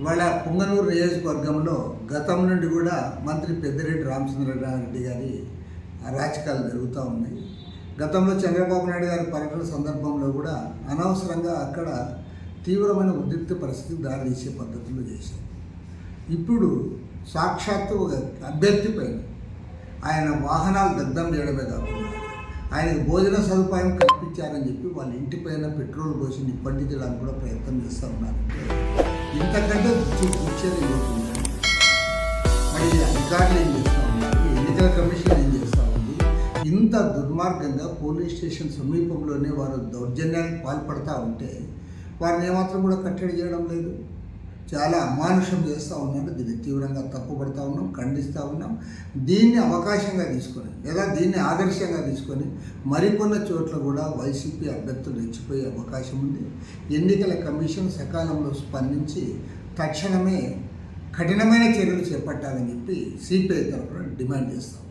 పుంగనూరు నియోజకవర్గంలో గతం నుండి కూడా మంత్రి పెద్దిరెడ్డి రామచంద్రారెడ్డి గారి అరాచకాలు జరుగుతూ ఉన్నాయి. గతంలో చంద్రబాబు నాయుడు గారి పర్యటన సందర్భంలో కూడా అనవసరంగా అక్కడ తీవ్రమైన ఉద్రిక్త పరిస్థితికి దారితీసే పద్ధతులు చేశారు. ఇప్పుడు సాక్షాత్తు ఒక అభ్యర్థి పైన ఆయన వాహనాలు దగ్ధం చేయడమే కాకుండా ఆయనకు భోజన సదుపాయం కల్పించారని చెప్పి వాళ్ళ ఇంటి పైన పెట్రోల్ పోసి నిప్పంటించడానికి కూడా ప్రయత్నం చేస్తూ ఉన్నారు ఇంతకంటే కూర్చొని మరి అధికారులు ఏం చేస్తూ ఉన్నారు? ఎన్నికల కమిషన్ ఏం చేస్తూ ఉంది? ఇంత దుర్మార్గంగా పోలీస్ స్టేషన్ సమీపంలోనే వారు దౌర్జన్యానికి పాల్పడతా ఉంటే వారిని ఏమాత్రం కూడా కట్టడి చేయడం లేదు? చాలా అమానుషం చేస్తూ ఉన్నారు దీన్ని తీవ్రంగా తప్పుపడతా ఉన్నాం ఖండిస్తూ ఉన్నాం. దీన్ని అవకాశంగా తీసుకొని లేదా దీన్ని ఆదర్శంగా తీసుకొని మరికొన్ని చోట్ల కూడా వైసీపీ అభ్యర్థులు రెచ్చిపోయే అవకాశం ఉంది. ఎన్నికల కమిషన్ సకాలంలో స్పందించి తక్షణమే కఠినమైన చర్యలు చేపట్టాలని చెప్పి సిపిఐ తరఫున డిమాండ్ చేస్తాం.